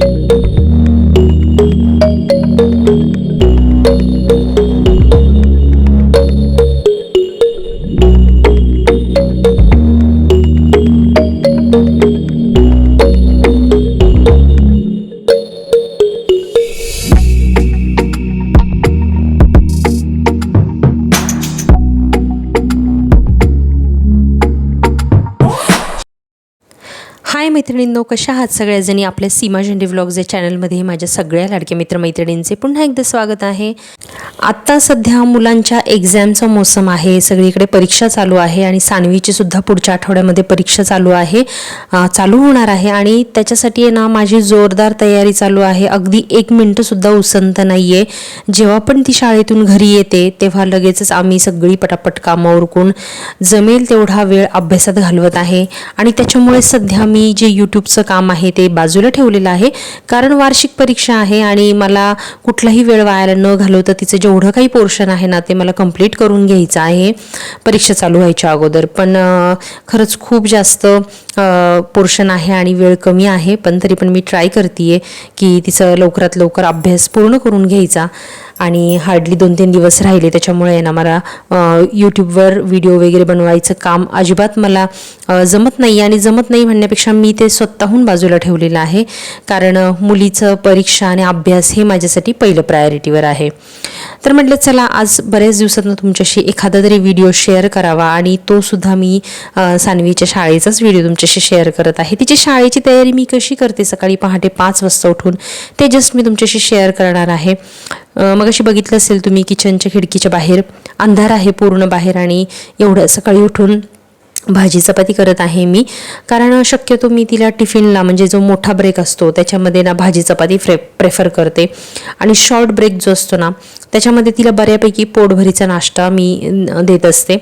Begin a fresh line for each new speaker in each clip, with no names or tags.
thank you कशा आहात सगळ्याजणी? आपल्या सीमा झेंडे व्लॉग्स या चॅनलमध्ये माझ्या सगळ्या लाडक्या मित्रमैत्रिणींचे पुन्हा एकदा स्वागत आहे. आत्ता सध्या मुलांच्या एक्झामचा मोसम आहे. सगळीकडे परीक्षा चालू आहे आणि सानवीची सुद्धा पुढच्या आठवड्यामध्ये परीक्षा चालू आहे. चालू होणार आहे आणि त्याच्यासाठी आहे ना माझी जोरदार तयारी चालू आहे. अगदी एक मिनटंसुद्धा उसंत नाही आहे जेव्हा पण ती शाळेतून घरी येते तेव्हा लगेचच आम्ही सगळी पटापट कामं उरकून जमेल तेवढा वेळ अभ्यासात घालवत आहे. आणि त्याच्यामुळे सध्या मी जे यूट्यूबचं काम आहे ते बाजूला ठेवलेलं आहे. कारण वार्षिक परीक्षा आहे आणि मला कुठलाही वेळ वायाला न घालवता तिचं जेवढं काही पोर्शन आहे ना ते मला कंप्लीट करून घ्यायचं आहे. परीक्षा चालू व्हायच्या अगोदर. पण खरंच खूप जास्त पोर्शन आहे आणि वेळ कमी आहे. पण तरी पण मी ट्राय करते की तिचं लवकरात लवकर अभ्यास पूर्ण करून घ्यायचा. आणि हार्डली दोन तीन दिवस राहिले त्याच्यामुळे आहे ना मला यूट्यूबवर व्हिडिओ वगैरे बनवायचं काम अजिबात मला जमत नाही. आणि जमत नाही म्हणण्यापेक्षा मी ते स्वतःहून बाजूला ठेवलेलं आहे. कारण मुलीचं परीक्षा आणि अभ्यास हे माझ्यासाठी पहिलं प्रायोरिटीवर आहे. तर म्हटलं चला आज बऱ्याच दिवसातनं तुमच्याशी एखादा तरी व्हिडिओ शेअर करावा. आणि तो सुद्धा मी सानवीच्या शाळेचाच व्हिडिओ तुमच्याशी शेअर करत आहे. तिची शाळेची तयारी मी कशी करते? सकाळी पहाटे पाच वाजता उठून ते जस्ट मी तुमच्याशी शेअर करणार आहे. मग अशी बघितलं असेल तुम्ही किचनच्या खिडकीच्या बाहेर. अंधार आहे पूर्ण बाहेर आणि एवढं सकाळी उठून भाजी चपाती करत आहे मी. कारण शक्यतो मी तिला टिफिनला म्हणजे जो मोठा ब्रेक असतो त्याच्यामध्ये ना भाजी चपाती फ्रे प्रेफर करते. आणि शॉर्ट ब्रेक जो असतो ना त्याच्यामध्ये तिला बऱ्यापैकी पोटभरीचा नाश्ता मी देत असते.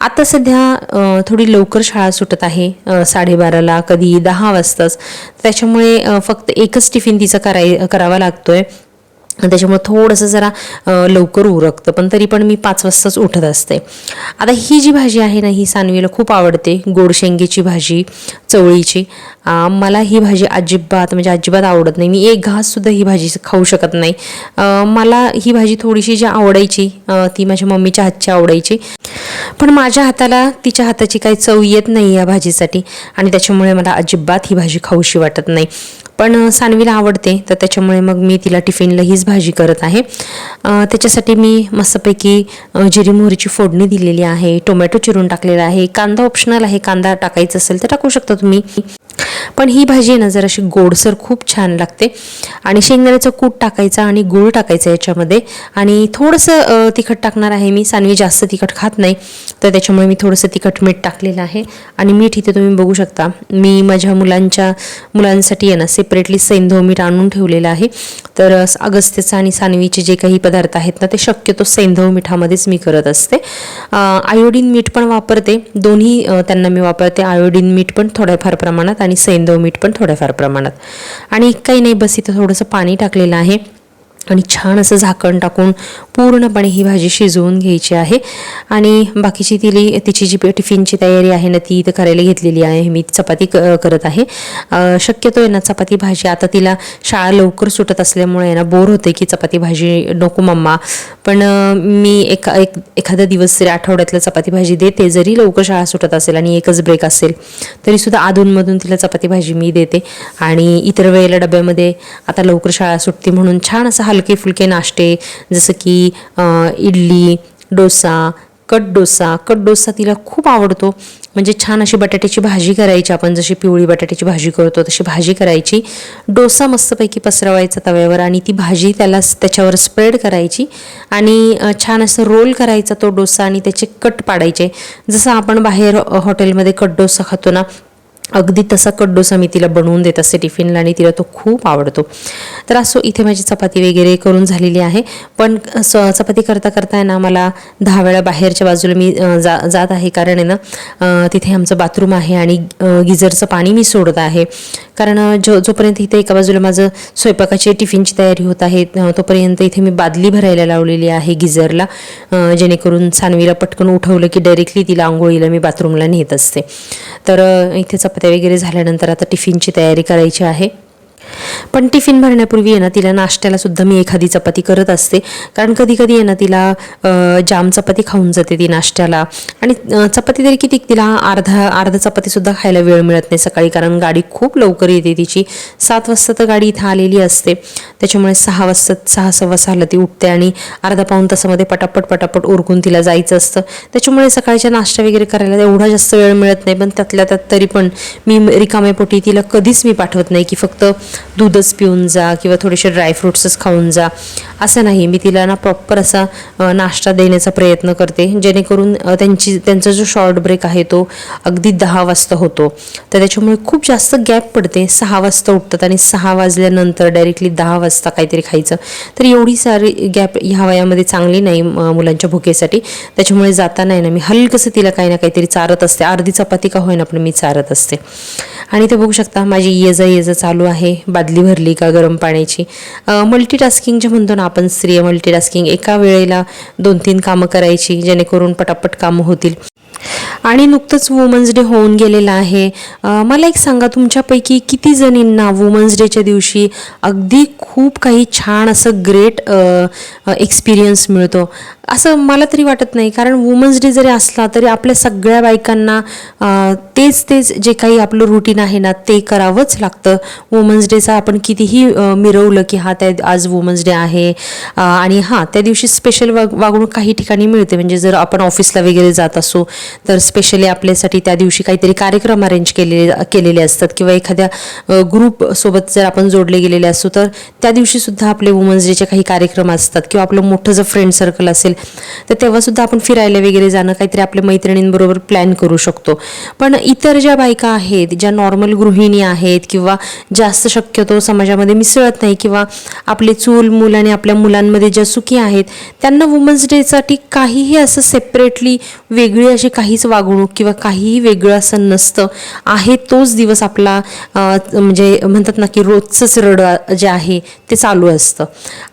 आता सध्या थोडी लवकर शाळा सुटत आहे साडेबाराला कधी दहा वाजताच. त्याच्यामुळे फक्त एकच टिफिन तिचा कराय करावा लागतोय. त्याच्यामुळे थोडंसं जरा लवकर उरकतं. पण तरी पण मी पाच वाजताच उठत असते. आता ही जी भाजी आहे ना ही सानवीला खूप आवडते. गोड शेंगेची भाजी चवळीची. मला ही भाजी अजिबात म्हणजे अजिबात आवडत नाही. मी एक घाससुद्धा ही भाजी खाऊ शकत नाही. मला ही भाजी थोडीशी जी आवडायची ती माझ्या मम्मीच्या हातची आवडायची. पण माझ्या हाताला तिच्या हाताची काही चव येत नाही या भाजीसाठी. आणि त्याच्यामुळे मला अजिबात ही भाजी खाऊशी वाटत नाही. पण सानवीला आवडते. तर त्याच्यामुळे मग मी तिला टिफिनला हीच भाजी करत आहे. त्याच्यासाठी मी मस्तपैकी जिरी मोहरीची फोडणी दिलेली आहे टोमॅटो चिरून टाकलेला आहे कांदा ऑप्शनल आहे कांदा टाकायचा असेल तर टाकू शकता तुम्ही. पण ही भाजी आहे ना जराशी गोडसर खूप छान लागते. आणि शेंगदाण्याचं कूट टाकायचा आणि गूळ टाकायचा याच्यामध्ये. आणि थोडंसं तिखट टाकणार आहे मी. सानवी जास्त तिखट खात नाही. तर त्याच्यामुळे मी थोडंसं तिखट मीठ टाकलेलं आहे. आणि मीठ इथे तुम्ही बघू शकता. मी माझ्या मुलांच्या मुलांसाठी आहे ना सेपरेटली सैंधव मीठ आणून ठेवलेलं आहे. तर अ, अगस्त्याचं आणि सानवीचे जे काही पदार्थ आहेत ना ते शक्यतो सैंधव मिठामध्येच मी करत असते. आयोडीन मीठ पण वापरते. दोन्ही त्यांना मी वापरते. आयोडीन मीठ पण थोड्याफार प्रमाणात आणि सैंधव मीठ पण थोड्याफार प्रमाणात. आणि काही नाही बस इथं थोडंसं पाणी टाकलेलं आहे. आणि छान असं झाकण टाकून पूर्णपणे ही भाजी शिजवून घ्यायची आहे. आणि बाकीची तिली तिची जी टिफिनची तयारी आहे ना ती इथं करायला घेतलेली आहे. मी चपाती क करत आहे. शक्यतो आहे ना चपाती भाजी आता तिला शाळा लवकर सुटत असल्यामुळे आहे ना बोर होते की चपाती भाजी नको मम्मा. पण मी एका एक एखादा दिवस तरी आठवड्यातला चपाती भाजी देते जरी लवकर शाळा सुटत असेल आणि एकच ब्रेक असेल तरीसुद्धा अधूनमधून तिला चपाती भाजी मी देते. आणि इतर वेळेला डब्यामध्ये आता लवकर शाळा सुटते म्हणून छान असं हलके फुलके नाश्ते जसं की ती इडली डोसा कट डोसा. कट डोसा तिला खूप आवडतो. म्हणजे छान अशी बटाट्याची भाजी करायची आपण. जशी पिवळी बटाट्याची भाजी करतो तशी भाजी करायची. डोसा मस्तपैकी पसरवायचा तव्यावर आणि ती भाजी त्याला त्याच्यावर स्प्रेड करायची. आणि छान असं रोल करायचा तो डोसा आणि त्याचे कट पाडायचे. जसं आपण बाहेर हॉटेलमध्ये कट डोसा खातो ना अगदी तसा कड्डोसा मी तिला बनवून देत असते टिफिनला आणि तिला तो खूप आवडतो. तर असो इथे माझी चपाती वगैरे करून झालेली आहे. पण स चपाती करता करता आहे ना मला दहा वेळा बाहेरच्या बाजूला मी जा जात आहे. कारण आहे ना तिथे आमचं बाथरूम आहे आणि गिझरचं पाणी मी सोडत आहे. कारण जो जोपर्यंत इथे एका बाजूला माझं स्वयंपाकाची टिफिनची तयारी होत आहे तोपर्यंत इथे मी बादली भरायला लावलेली आहे गिझरला जेणेकरून सानवीला पटकन उठवलं की डायरेक्टली तिला आंघोळीला मी बाथरूमला नेत असते. तर इथे इथे चपात्या वगैरे झाल्यानंतर आता टिफिनची तयारी करायची आहे. पण टिफिन भरण्यापूर्वी आहे ना तिला नाश्त्याला सुद्धा मी एखादी चपाती करत असते. कारण कधी कधी आहे ना तिला जाम चपाती खाऊन जाते ती नाश्त्याला. आणि चपाती तरी किती तिला अर्धा अर्धा चपातीसुद्धा खायला वेळ मिळत नाही सकाळी कारण गाडी खूप लवकर येते तिची. सात वाजता तर गाडी इथं आलेली असते. त्याच्यामुळे सहा वाजता सहा सव्वा सहाला ती उठते आणि अर्धा पाऊण तासामध्ये पटापट पटापट उरकून तिला जायचं असतं. त्याच्यामुळे सकाळच्या नाश्ता वगैरे करायला एवढा जास्त वेळ मिळत नाही. पण त्यातल्या त्यात तरी पण मी रिकाम्यापोटी तिला कधीच मी पाठवत नाही की फक्त दूधच पिऊन जा किंवा थोडेसे ड्रायफ्रुट्सच खाऊन जा. असं नाही. मी तिला ना प्रॉपर असा नाश्ता देण्याचा प्रयत्न करते. जेणेकरून त्यांची त्यांचा जो शॉर्ट ब्रेक आहे तो अगदी दहा वाजता होतो. तर त्याच्यामुळे खूप जास्त गॅप पडते. सहा वाजता उठतात आणि सहा वाजल्यानंतर डायरेक्टली दहा वाजता काहीतरी खायचं. तर एवढी सारी गॅप ह्या वयामध्ये चांगली नाही मुलांच्या भुकेसाठी. त्याच्यामुळे जाता नाही ना मी हलकसं तिला काही ना काहीतरी चारत असते. अर्धी चपाती का होईना पण मी चारत असते. आणि ते बघू शकता माझी ये जा ये जा चालू आहे. बादली भरली का गरम पाण्याची. मल्टीटास्किंग जे म्हणतो ना आपण स्त्रिय मल्टीटास्किंग एका वेळेला दोन तीन कामं करायची जेणेकरून पटापट कामं होतील. आणि नुकतंच वुमन्स डे होऊन गेलेला आहे. मला एक सांगा तुमच्यापैकी किती जणींना वुमन्स डेच्या दिवशी अगदी खूप काही छान असं ग्रेट एक्सपिरियन्स मिळतो? असं मला तरी वाटत नाही. कारण वुमन्स डे जरी असला तरी आपल्या सगळ्या बायकांना तेच तेच जे काही आपलं रुटीन आहे ना ते करावंच लागतं. वुमन्स डेचा आपण कितीही मिरवलं की हा त्या आज वुमन्स डे आहे. आणि हां त्या दिवशी स्पेशल वाग वागणूक काही ठिकाणी मिळते. म्हणजे जर आपण ऑफिसला वगैरे जात असू तर स्पेशली आपल्यासाठी त्या दिवशी काहीतरी कार्यक्रम अरेंज केलेले केलेले असतात. किंवा एखाद्या ग्रुपसोबत जर आपण जोडले गेलेले असू तर त्या दिवशीसुद्धा आपले वुमन्स डेचे काही कार्यक्रम असतात. किंवा आपलं मोठं जर फ्रेंड सर्कल असेल तर तेव्हा सुद्धा आपण फिरायला वगैरे जाणं काहीतरी आपल्या मैत्रिणींबरोबर प्लॅन करू शकतो. पण इतर ज्या बायका आहेत ज्या नॉर्मल गृहिणी आहेत किंवा जास्त शक्यतो समाजामध्ये मिसळत नाही किंवा आपले चूल मूल आणि आपल्या मुलांमध्ये ज्या सुखी आहेत त्यांना वुमन्स डेसाठी काहीही असं सेपरेटली वेगळी अशी काहीच वागणूक किंवा काहीही वेगळं असं नसतं. आहे तोच दिवस आपला म्हणजे म्हणतात ना की रोजचंच रड जे आहे ते चालू असतं.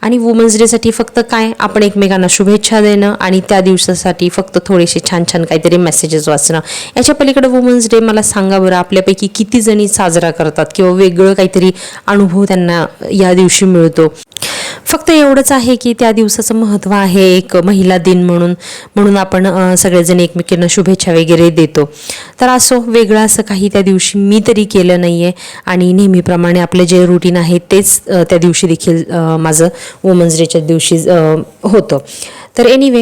आणि वुमन्स डेसाठी फक्त काय? आपण एकमेकांना शुभेच्छा देणं आणि त्या दिवसासाठी फक्त थोडेसे छान छान काहीतरी मेसेजेस वाचणं. याच्या पलीकडे वुमन्स डे मला सांगा बरं आपल्यापैकी किती जणी साजरा करतात किंवा वेगळं काहीतरी अनुभव त्यांना या दिवशी मिळतो? फक्त एवढंच आहे की त्या दिवसाचं महत्त्व आहे एक महिला दिन म्हणून म्हणून आपण सगळेजण एकमेकींना शुभेच्छा वगैरे देतो. तर असो वेगळं असं काही त्या दिवशी मी तरी केलं नाही आहे आणि नेहमीप्रमाणे आपलं जे रुटीन आहे तेच त्या दिवशी देखील माझं वुमन्स डेच्या दिवशी होतं. तर एनिवे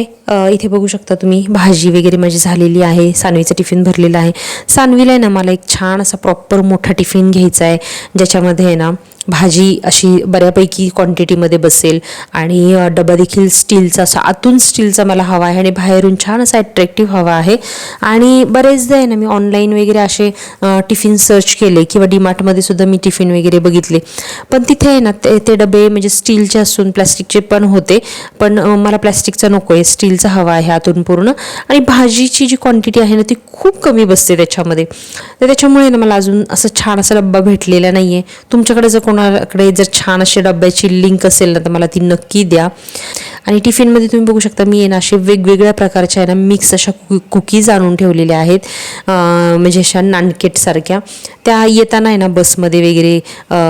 इथे बघू शकता तुम्ही भाजी वगैरे माझी झालेली आहे सानवीचं टिफिन भरलेलं आहे. सानवीला आहे ना मला एक छान असा प्रॉपर मोठा टिफिन घ्यायचा आहे ज्याच्यामध्ये आहे ना भाजी अशी बऱ्यापैकी क्वांटिटीमध्ये बसेल. आणि डबा देखील स्टीलचा असा आतून स्टीलचा मला हवा आहे आणि बाहेरून छान असा ॲट्रॅक्टिव्ह हवा आहे. आणि बरेचदा आहे ना मी ऑनलाईन वगैरे असे टिफिन सर्च केले किंवा डीमार्टमध्ये सुद्धा मी टिफिन वगैरे बघितले. पण तिथे आहे ना ते ते डबे म्हणजे स्टीलचे असून प्लॅस्टिकचे पण होते. पण मला प्लॅस्टिकचा नको आहे स्टीलचा हवा आहे आतून पूर्ण. आणि भाजीची जी क्वांटिटी आहे ना ती खूप कमी बसते त्याच्यामध्ये. तर त्याच्यामुळे ना मला अजून असं छान असा डब्बा भेटलेला नाही आहे तुमच्याकडे जर कोणाकडे जर छान अशा डब्याची लिंक असेल ना तर मला ती नक्की द्या. आणि टिफिनमध्ये तुम्ही बघू शकता मी आहे ना असे वेगवेगळ्या प्रकारच्या आहे ना मिक्स अशा कु कुकीज आणून ठेवलेल्या आहेत. म्हणजे अशा नानकेटसारख्या त्या येताना आहे ना बसमध्ये वगैरे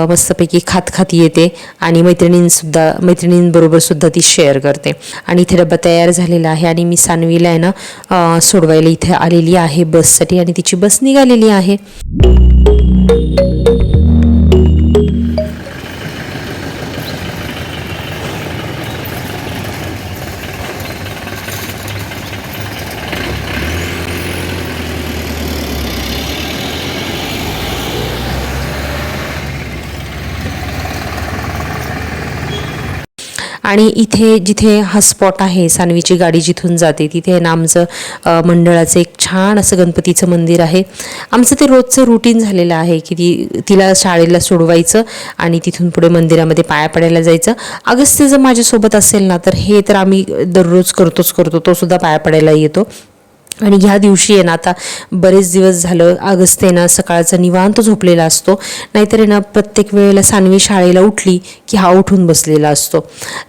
मस्तपैकी खात खात येते. आणि मैत्रिणींसुद्धा मैत्रिणींबरोबरसुद्धा ती शेअर करते. आणि इथे डब्बा तयार झालेला आहे आणि मी सानवीला आहे ना सोडवायला इथे आलेली आहे बससाठी आणि तिची बस निघालेली आहे. आणि इथे जिथे हा स्पॉट आहे सानवीची गाडी जिथून जाते तिथे ना आमचं मंडळाचं एक छान असं गणपतीचं मंदिर आहे. आमचं ते रोजचं रुटीन झालेलं आहे की ती तिला शाळेला सोडवायचं आणि तिथून पुढे मंदिरामध्ये पाया पडायला जायचं. अगस्त्य जर माझ्यासोबत असेल ना तर हे तर आम्ही दररोज करतोच करतो तो सुद्धा पाया पडायला येतो. आणि ह्या दिवशी आहे ना आता बरेच दिवस झालं अगस्त आहे ना सकाळचा निवांत झोपलेला असतो. नाहीतर आहे ना प्रत्येक वेळेला सानवी शाळेला उठली की हा उठून बसलेला असतो.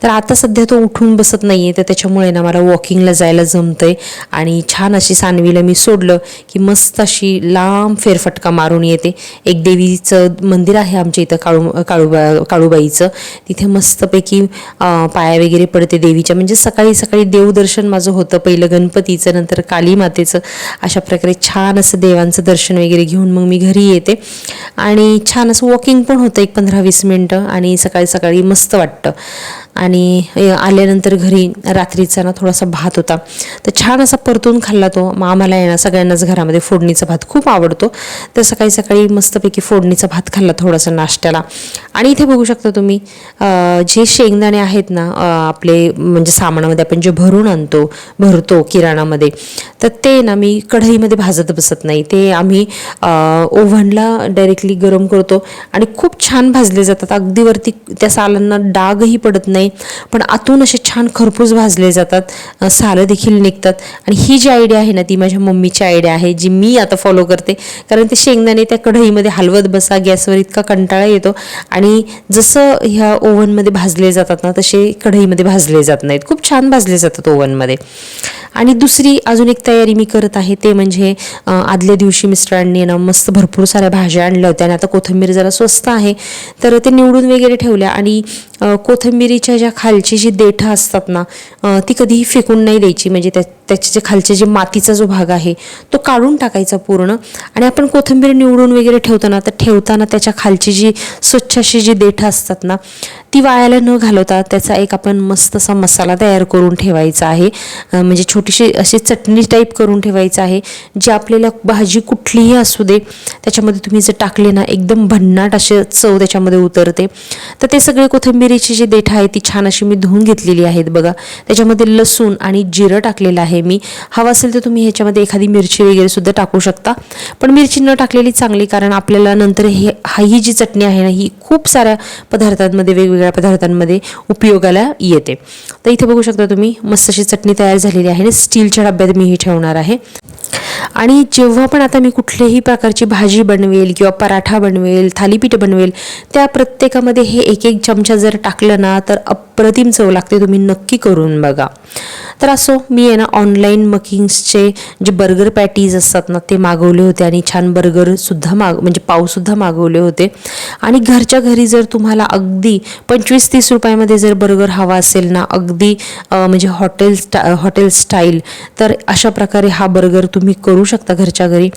तर आता सध्या तो उठून बसत नाही आहे तर त्याच्यामुळे ना मला वॉकिंगला जायला जमतंय. आणि छान अशी सानवीला मी सोडलं की मस्त अशी लांब फेरफटका मारून येते. एक देवीचं मंदिर आहे आमच्या इथं काळू काळूबा काळूबाईचं. तिथे मस्तपैकी पाया वगैरे पडते देवीच्या. म्हणजे सकाळी सकाळी देवदर्शन माझं होतं पहिलं गणपतीचं नंतर काली मातेचं अशा प्रकारे छान असं देवांचं दर्शन वगैरे घेऊन मग मी घरी येते. आणि छान असं वॉकिंग पण होतं एक पंधरा वीस मिनटं आणि सकाळी सकाळी मस्त वाटतं. आणि आल्यानंतर घरी रात्रीचा ना थोडासा भात होता. तर छान असा परतून खाल्ला तो. मग आम्हाला आहे ना सगळ्यांनाच घरामध्ये फोडणीचा भात खूप आवडतो. तर सकाळी सकाळी मस्तपैकी फोडणीचा भात खाल्ला थोडासा नाश्त्याला. आणि इथे बघू शकता तुम्ही जे शेंगदाणे आहेत ना आपले म्हणजे सामानामध्ये आपण जे भरून आणतो भरतो किराणामध्ये तर ते ना मी कढईमध्ये भाजत बसत नाही. ते आम्ही ओव्हनला डायरेक्टली गरम करतो आणि खूप छान भाजले जातात. अगदी वरती त्या सालांना डागही पडत नाही. पण आतून असे छान खरपूस भाजले जातात. सालं देखील निघतात. आणि ही जी आयडिया आहे ना ती माझ्या मम्मीची आयडिया आहे जी मी आता फॉलो करते. कारण ते शेंगदाणे त्या कढईमध्ये हलवत बसा गॅसवर इतका कंटाळा येतो. आणि जसं ह्या ओव्हनमध्ये भाजले जातात ना तसे कढईमध्ये भाजले जात नाहीत. खूप छान भाजले जातात ओव्हनमध्ये. आणि दुसरी अजून एक तयारी मी करत आहे ते म्हणजे आदल्या दिवशी मिस्टरांनी ना मस्त भरपूर साऱ्या भाज्या आणल्या होत्या. आणि आता कोथिंबीर जरा स्वस्त आहे तर ते निवडून वगैरे ठेवल्या. आणि कोथिंबीरीच्या त्याच्या ज्या खालची जी देठं असतात ना ती कधीही फेकून नाही द्यायची. म्हणजे त्या त्याचे जे खालचे जे मातीचा जो भाग आहे तो काढून टाकायचा पूर्ण. आणि आपण कोथिंबीर निवडून वगैरे ठेवताना तर ठेवताना त्याच्या खालची जी स्वच्छ अशी जी देठं असतात ना ती वायाला न घालवता त्याचा एक आपण मस्त असा मसाला तयार करून ठेवायचा आहे. म्हणजे छोटीशी अशी चटणी टाईप करून ठेवायचं आहे. जी आपल्याला भाजी कुठलीही असू दे त्याच्यामध्ये तुम्ही जर टाकले ना एकदम भन्नाट असे चव त्याच्यामध्ये उतरते. तर ते सगळे कोथिंबिरीची जी देठ आहे ती छान अशी मी धुवून घेतलेली आहेत बघा. त्याच्यामध्ये लसूण आणि जिरं टाकलेलं आहे मी. हवं असेल तर तुम्ही ह्याच्यामध्ये एखादी मिरची वगैरे सुद्धा टाकू शकता. पण मिरची न टाकलेली चांगली कारण आपल्याला नंतर हे हा ही जी चटणी आहे ना ही खूप साऱ्या पदार्थांमध्ये वेगवेगळ्या पदार्थांमध्ये उपयोगाला येते. तर इथे बघू शकता तुम्ही मस्त अशी चटणी तयार झालेली आहे आणि स्टीलच्या डब्यात मी ही ठेवणार आहे. आणि जेव्हा पण आता मी कुठल्याही प्रकारची भाजी बनवेल किंवा पराठा बनवेल थालीपीठ बनवेल त्या प्रत्येकामध्ये हे एक एक चमचा जर टाकलं ना तर अप्रतिम चव लागते. तुम्ही नक्की करून बघा. तर असो मी आहे ना ऑनलाईन मकिंग्सचे जे बर्गर पॅटीज असतात ना ते मागवले होते आणि छान बर्गरसुद्धा माग म्हणजे पावसुद्धा मागवले होते. आणि घरच्या घरी जर तुम्हाला अगदी पंचवीस तीस रुपयामध्ये जर बर्गर हवा असेल ना अगदी म्हणजे हॉटेल स्टा हॉटेल स्टाईल तर अशा प्रकारे हा बर्गर तुम्ही करू शकता घरच्या घरी.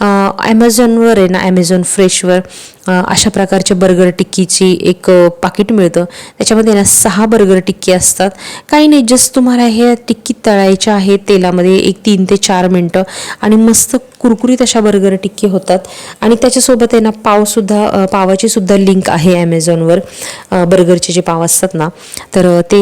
ॲमेझॉनवर आहे ना ॲमेझॉन फ्रेशवर अशा प्रकारचे बर्गर टिक्कीची एक पाकिट मिळतं. त्याच्यामध्ये ना सहा बर्गर टिक्की असतात. काही नाही जस्ट तुम्हाला हे टिक्की तळायच्या आहेत तेलामध्ये एक तीन ते चार मिनटं. आणि मस्त कुरकुरीत अशा बर्गर टिक्की होतात. आणि त्याच्यासोबत आहे ना पावसुद्धा पावाचीसुद्धा पावाची सुद्धा लिंक आहे ॲमेझॉनवर बर्गरचे जे पाव असतात ना तर ते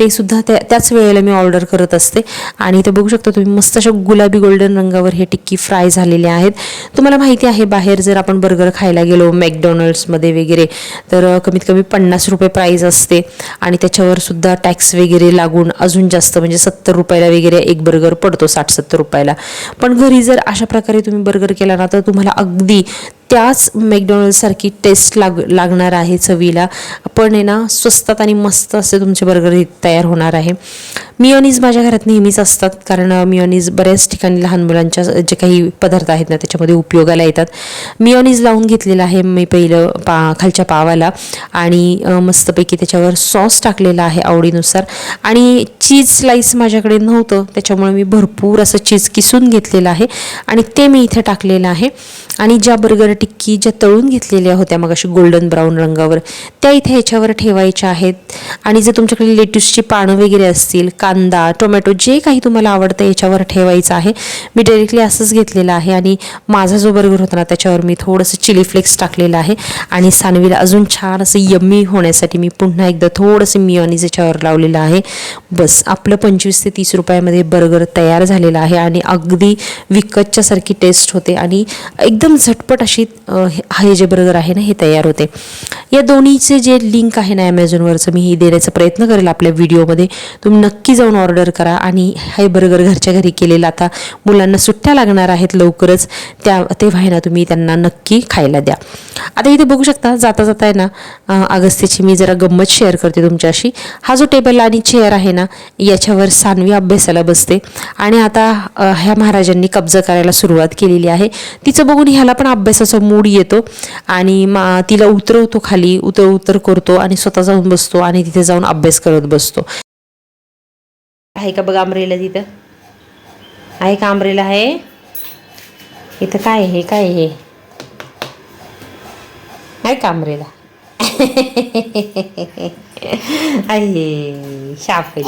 ते सुद्धा त्या त्याच वेळेला मी ऑर्डर करत असते. आणि ते बघू शकता तुम्ही मस्त अशा गुलाबी गोल्डन रंगावर हे टिक्की फ्राय झालेले आहेत. तुम्हाला माहिती आहे बाहेर जर आपण बर्गर खायला गेलो मॅकडॉनल्ड्समध्ये वगैरे. तर कमीत कमी पन्नास रुपये प्राईज असते. आणि त्याच्यावर सुद्धा टॅक्स वगैरे लागून अजून जास्त म्हणजे सत्तर रुपयाला वगैरे एक बर्गर पडतो साठ सत्तर रुपयाला. पण घरी जर अशा प्रकारे तुम्ही बर्गर केला ना तर तुम्हाला अगदी त्याच मॅकडॉनल्डसारखी टेस्ट लाग लागणार आहे चवीला. पण आहे ना स्वस्तात आणि मस्त असे तुमचे बर्गर तयार होणार आहे. मिओनीज माझ्या घरात नेहमीच असतात कारण मिओनीज बऱ्याच ठिकाणी लहान मुलांच्या जे काही पदार्थ आहेत ना त्याच्यामध्ये उपयोगाला येतात. मिओनीज लावून घेतलेलं आहे मी पहिलं पा खालच्या पावाला आणि मस्तपैकी त्याच्यावर सॉस टाकलेला आहे आवडीनुसार. आणि चीज स्लाईस माझ्याकडे नव्हतं त्याच्यामुळे मी भरपूर असं चीज किसून घेतलेलं आहे. आणि ते मी इथे टाकलेलं आहे. आणि ज्या बर्गर टिक्की ज्या तळून घेतलेल्या होत्या मग अशी गोल्डन ब्राऊन रंगावर त्या इथे ह्याच्यावर ठेवायच्या आहेत. आणि जर तुमच्याकडे लेट्यूसची पानं वगैरे असतील कांदा टोमॅटो जे काही तुम्हाला आवडतं याच्यावर ठेवायचं आहे. मी डायरेक्टली असंच घेतलेलं आहे आणि माझा जो बर्गर होता ना त्याच्यावर मी थोडंसं चिली फ्लेक्स टाकलेलं आहे. आणि सानवीला अजून छान असं यम्मी होण्यासाठी मी पुन्हा एकदा थोडंसं मिओनीज याच्यावर लावलेलं आहे. बस आपलं पंचवीस ते तीस रुपयामध्ये बर्गर तयार झालेला आहे आणि अगदी विकतच्यासारखी टेस्ट होते. आणि एकदम झटपट अशी हे जे बर्गर आहे ना हे तयार होते. या दोन्हीचे जे लिंक आहे ना ॲमेझॉनवरचं मी ही देण्याचा प्रयत्न करेल आपल्या व्हिडिओमध्ये तुम्ही नक्की जाऊन ऑर्डर करा आणि हे बर्गर घरच्या घरी केलेलं आता मुलांना सुट्ट्या लागणार आहेत लवकरच. त्या तेव्हा आहे ना तुम्ही त्यांना नक्की खायला द्या. आता इथे बघू शकता जाता जाता आहे ना अगस्त्याची मी जरा गंमत शेअर करते तुमच्याशी. हा जो टेबल आणि चेअर आहे ना याच्यावर सानवी अभ्यासाला बसते. आणि आता ह्या महाराजांनी कब्जा करायला सुरुवात केलेली आहे. तिचं बघून ह्याला पण अभ्यासाचं मूड येतो आणि मा तिला उतरवतो खाली उतर उतर करतो आणि स्वतः जाऊन बसतो आणि तिथे जाऊन अभ्यास करत बसतो. आहे का बघा आमरेला तिथं? आहे का आमरेला आहे? इथं काय आहे? काय आहे? आहे का आंब्रेला? आहे. शापली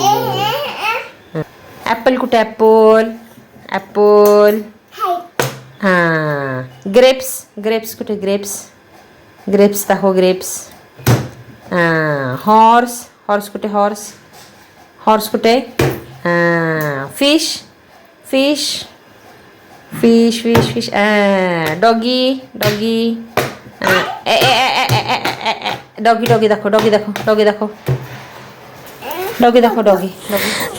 ॲपल कुठे? ॲपल. ॲपल. ग्रेप्स ग्रेप्स कुठे ग्रेप्स ग्रेप्स दाखव ग्रेप्स हां हॉर्स हॉर्स कुठे हॉर्स हॉर्स कुठे? हां fish fish fish fish fish doggy doggy doggy doggy दाखव डॉगी दाखव डॉगी दाखव. डॉगी दाखव डॉगी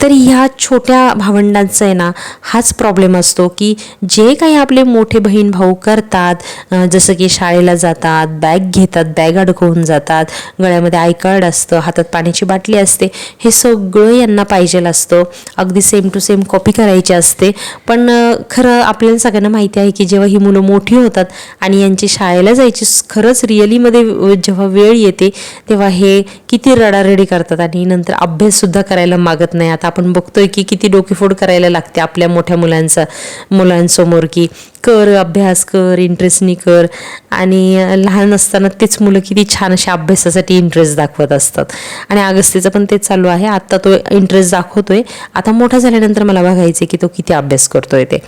तर ह्या छोट्या भावंडांचा आहे ना हाच प्रॉब्लेम असतो की जे काही आपले मोठे बहीण भाऊ करतात जसं की शाळेला जातात बॅग घेतात बॅग अडकवून जातात गळ्यामध्ये आय कार्ड असतं हातात पाण्याची बाटली असते हे सगळं यांना पाहिजेल असतं. अगदी सेम टू सेम कॉपी करायची असते. पण खरं आपल्याला सगळ्यांना माहिती आहे की जेव्हा ही मुलं मोठी होतात आणि यांची शाळेला जायची खरंच रिअलीमध्ये जेव्हा वेळ येते तेव्हा हे किती रडारडी करतात आणि नंतर अभ्यास अभ्याससुद्धा करायला मागत नाही. आता आपण बघतोय की किती डोकेफोड करायला लागते आपल्या मोठ्या मुलांचा मुलांसमोर की कर अभ्यास कर इंटरेस्टनी कर. आणि लहान असताना तेच मुलं किती छान अशा अभ्यासासाठी इंटरेस्ट दाखवत असतात. आणि अगस्तीचं पण तेच चालू आहे. आत्ता तो इंटरेस्ट दाखवतोय. आता मोठा झाल्यानंतर मला बघायचं की तो किती अभ्यास करतोय ते.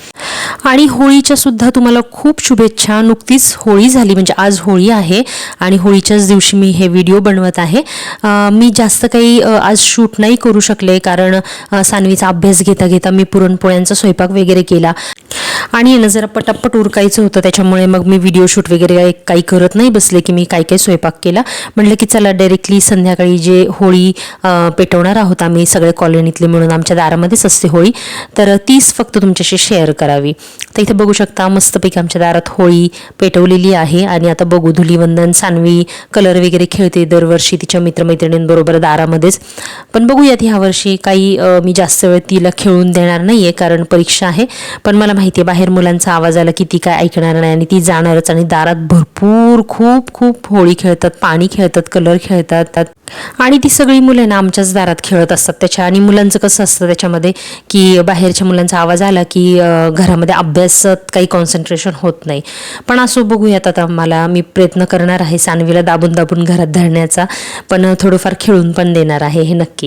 आणि होळीच्या सुद्धा तुम्हाला खूप शुभेच्छा. नुकतीच होळी झाली म्हणजे आज होळी आहे. आणि होळीच्याच दिवशी मी हे व्हिडिओ बनवत आहे. मी जास्त काही आज शूट नाही करू शकले कारण सानवीचा अभ्यास घेता घेता मी पुरणपोळ्यांचा स्वयंपाक वगैरे केला. आणि ना जरा पटापट उरकायचं होतं त्याच्यामुळे मग मी व्हिडिओ शूट वगैरे काही- करत नाही बसले की मी काय काय स्वयंपाक केला. म्हटलं की चला डायरेक्टली संध्याकाळी जे होळी पेटवणार आहोत आम्ही सगळे कॉलनीतले मिळून आमच्या दारामध्येच असते होळी तर तीच फक्त तुमच्याशी शेअर करावी. तर इथे बघू शकता मस्तपैकी आमच्या दारात होळी पेटवलेली आहे आणि आता बघू धुलीवंदन सानवी कलर वगैरे खेळते दरवर्षी तिच्या मित्रमैत्रिणींबरोबर दारामध्येच. पण बघूयात ह्या वर्षी काही मी जास्त वेळ तिला खेळून देणार नाही आहे कारण परीक्षा आहे. पण मला माहिती आहे बाहेर मुलांचा आवाज आला की ती काय ऐकणार नाही आणि ती जाणारच आणि दारात भरपूर खूप खूप होळी खेळतात पाणी खेळतात कलर खेळतात. आणि ती सगळी मुलं ना आमच्याच दारात खेळत असतात त्याच्या आणि मुलांचं कसं असतं त्याच्यामध्ये की बाहेरच्या मुलांचा आवाज आला की घरामध्ये अभ्यासात काही कॉन्सन्ट्रेशन होत नाही. पण असो बघूयात आता मला मी प्रयत्न करणार आहे सानवीला दाबून दाबून घरात धरण्याचा. पण थोडंफार खेळून पण देणार आहे हे नक्की.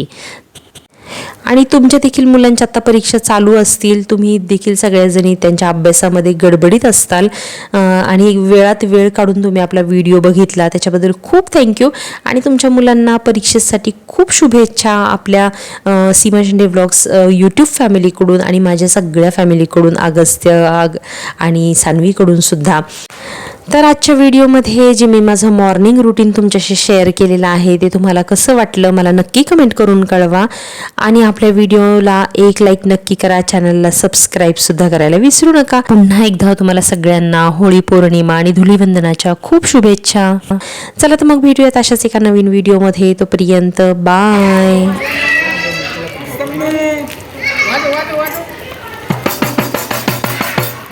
आणि तुमच्या देखील मुलांच्या आता परीक्षा चालू असतील तुम्ही देखील सगळ्याजणी त्यांच्या अभ्यासामध्ये गडबडीत असताल आणि वेळात वेळ काढून तुम्ही आपला व्हिडिओ बघितला त्याच्याबद्दल खूप थँक्यू आणि तुमच्या मुलांना परीक्षेसाठी खूप शुभेच्छा आपल्या अं, सीमा शिंदे यूट्यूब फॅमिलीकडून आणि माझ्या सगळ्या फॅमिलीकडून अगस्त्य आग आणि सानवीकडून सुद्धा. तर आजच्या व्हिडिओमध्ये जे मी माझं मॉर्निंग रुटीन तुमच्याशी शेअर केलेलं आहे ते तुम्हाला कसं वाटलं मला नक्की कमेंट करून कळवा. आणि आपल्या व्हिडिओला एक लाईक नक्की करा चॅनलला सबस्क्राईबसुद्धा करायला विसरू नका. पुन्हा एकदा तुम्हाला सगळ्यांना होळी पौर्णिमा आणि धुलीवंदनाच्या खूप शुभेच्छा. चला तर मग भेटूयात अशाच एका नवीन व्हिडिओमध्ये. तोपर्यंत बाय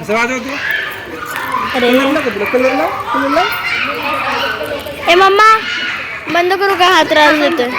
वाजव तू.
ए मम्मा बंद करू का हा त्रास देतोय